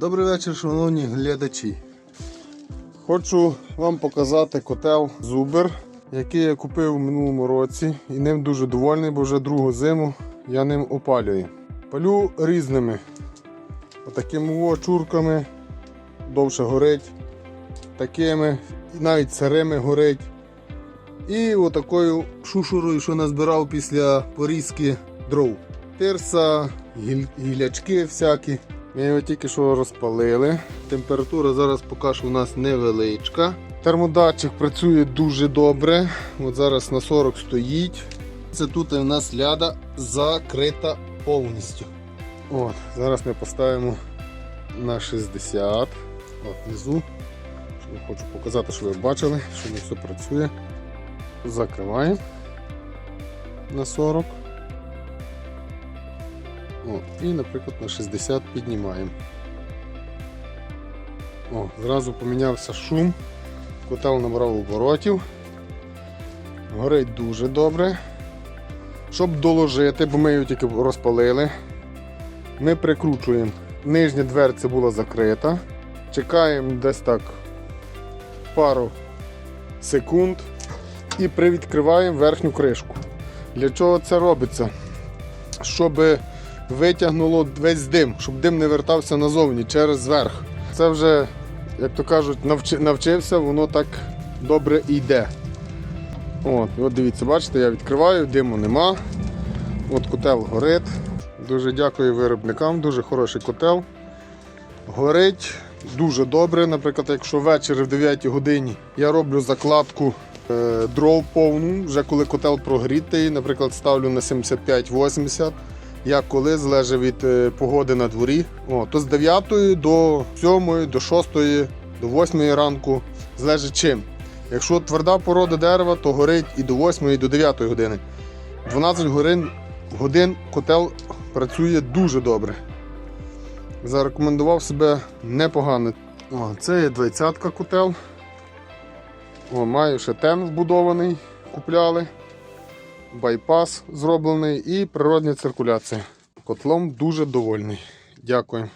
Добрий вечір, шановні глядачі. Хочу вам показати котел Зубер, який я купив у минулому році і ним дуже довольний, бо вже другу зиму я ним опалюю. Палю різними. Отакими чурками довше горить, такими, і навіть сирими горить. І отакою шушурою, що назбирав після порізки дров. Тирса, гілячки всякі. Ми його тільки що розпалили. Температура зараз поки що у нас невеличка. Термодатчик працює дуже добре. От зараз на 40 стоїть. Це тут у нас ляда закрита повністю. От, Зараз ми поставимо на 60. От внизу. Хочу показати, що ви бачили, що не все працює. Закриваємо на 40. О, і, наприклад, на 60 піднімаємо. О, зразу помінявся шум. Котел набрав оборотів. Горить дуже добре. Щоб доложити, бо ми його тільки розпалили, ми прикручуємо. Нижня дверця була закрита. Чекаємо десь так пару секунд і привідкриваємо верхню кришку. Для чого це робиться? Щоб витягнуло весь дим, щоб дим не вертався назовні через верх. Це вже, як то кажуть, навчи- навчився, воно так добре йде. От, от дивіться, бачите, я відкриваю, диму нема. От котел горить. Дуже дякую виробникам, дуже хороший котел. Горить дуже добре. Наприклад, якщо ввечері в 9 годині я роблю закладку е, дров повну, вже коли котел прогрітий, наприклад, ставлю на 75-80, як коли залежить від е, погоди на дворі. О, то з 9 до 7, до 6, до 8 ранку, залежить чим. Якщо тверда порода дерева, то горить і до 8, і до 9 години. 12 годин, годин котел працює дуже добре. Зарекомендував себе непогано. О, це є 20-ка котел. О, маю ще тен вбудований, купляли. Байпас зроблений і природня циркуляція. Котлом дуже довольний. Дякую.